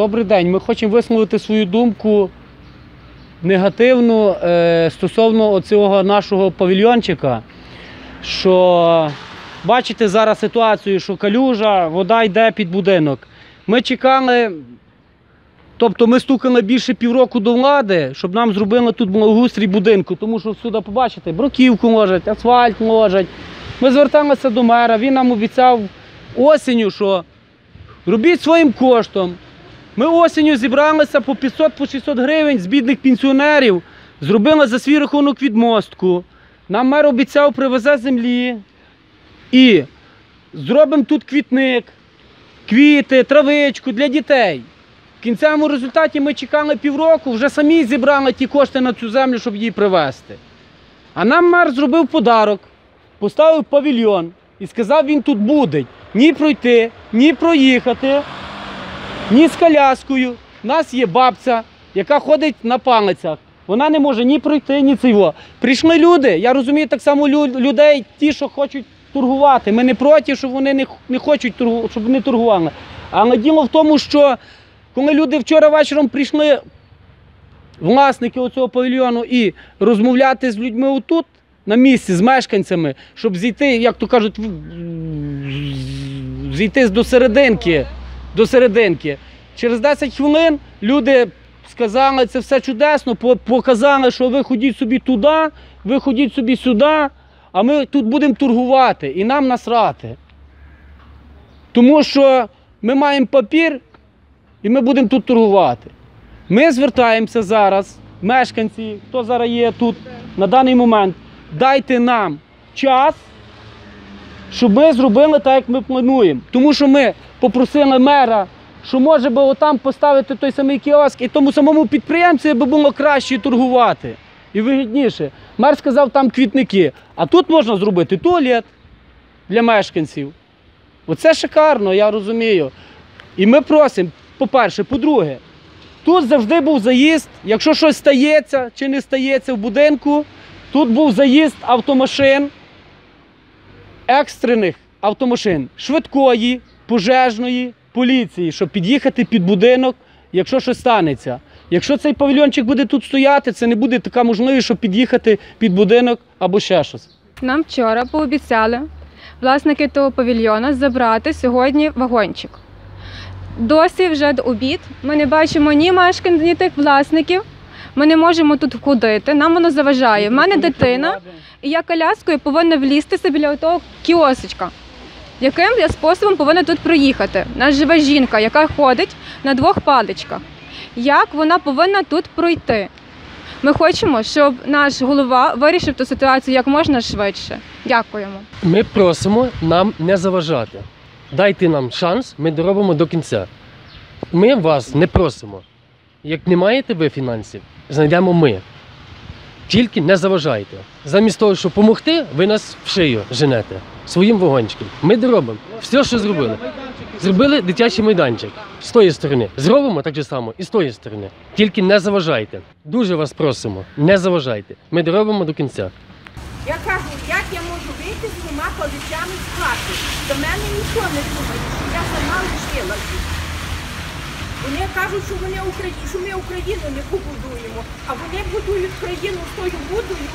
Добрий день. Ми хочемо висловити свою думку негативну е, стосовно оцього нашого павільйончика. Що бачите зараз ситуацію, що калюжа, вода йде під будинок. Ми чекали, тобто ми стукали більше півроку до влади, щоб нам зробили тут благоустрій будинку, тому що всюди побачите, бруківку ложать, асфальт ложать. Ми зверталися до мера, він нам обіцяв осінню, що робіть своїм коштом. Ми осінню зібралися по 500 по 600 гривень з бідних пенсіонерів, зробили за свій рахунок відмостку. Нам мер обіцяв привезе землі і зробимо тут квітник, квіти, травичку для дітей. В кінцевому результаті ми чекали півроку, вже самі зібрали ті кошти на цю землю, щоб її привезти. А нам мер зробив подарок, поставив павільйон і сказав, він тут буде. Ні пройти, ні проїхати, ні з коляскою. У нас є бабця, яка ходить на палицях. Вона не може ні пройти, ні цього. Прийшли люди. Я розумію так само людей, ті, що хочуть торгувати. Ми не проти, щоб вони не, не хочуть щоб вони торгували. Але діло в тому, що коли люди вчора вечором прийшли, власники оцього павільйону, і розмовляти з людьми отут, на місці, з мешканцями, щоб зійти, як то кажуть, зійти до серединки. До серединки. Через 10 хвилин люди сказали, це все чудесно, показали, що ви ходіть собі туди, ви ходіть собі сюди, а ми тут будемо торгувати і нам насрати. Тому що ми маємо папір і ми будемо тут торгувати. Ми звертаємося зараз, мешканці, хто зараз є тут на даний момент, дайте нам час, щоб ми зробили так, як ми плануємо. Тому що ми попросили мера, що може би отам поставити той самий кіоск, і тому самому підприємцю би було краще торгувати і вигідніше. Мер сказав, там квітники. А тут можна зробити туалет для мешканців. Оце шикарно, я розумію. І ми просимо, по-перше, по-друге, тут завжди був заїзд, якщо щось стається чи не стається в будинку, тут був заїзд автомашин, екстрених автомашин, швидкої, пожежної, поліції, щоб під'їхати під будинок, якщо щось станеться. Якщо цей павільйончик буде тут стояти, це не буде така можливість, щоб під'їхати під будинок або ще щось. Нам вчора пообіцяли власники того павільйона забрати сьогодні вагончик. Досі вже обід. Ми не бачимо ні мешканців, ні тих власників. Ми не можемо тут ходити, нам воно заважає. У мене дитина, і я коляскою повинна влізтися біля того кіосочка. Яким я способом повинна тут проїхати? У нас живе жінка, яка ходить на двох паличках. Як вона повинна тут пройти? Ми хочемо, щоб наш голова вирішив ту ситуацію як можна швидше. Дякуємо. Ми просимо нам не заважати. Дайте нам шанс, ми доробимо до кінця. Ми вас не просимо. Як не маєте ви фінансів, знайдемо ми. Тільки не заважайте. Замість того, щоб допомогти, ви нас в шию женете своїм вагончиком. Ми доробимо все, що зробили. Зробили дитячий майданчик з тої сторони. Зробимо так же само і з тої сторони. Тільки не заважайте. Дуже вас просимо, не заважайте. Ми доробимо до кінця. Я кажу, як я можу вийти з двома палицями з хати? До мене ніхто не думає, що я сама лишилася. Вони кажуть, що вони Украї... що ми Україну не побудуємо, а вони будують країну з тою будою,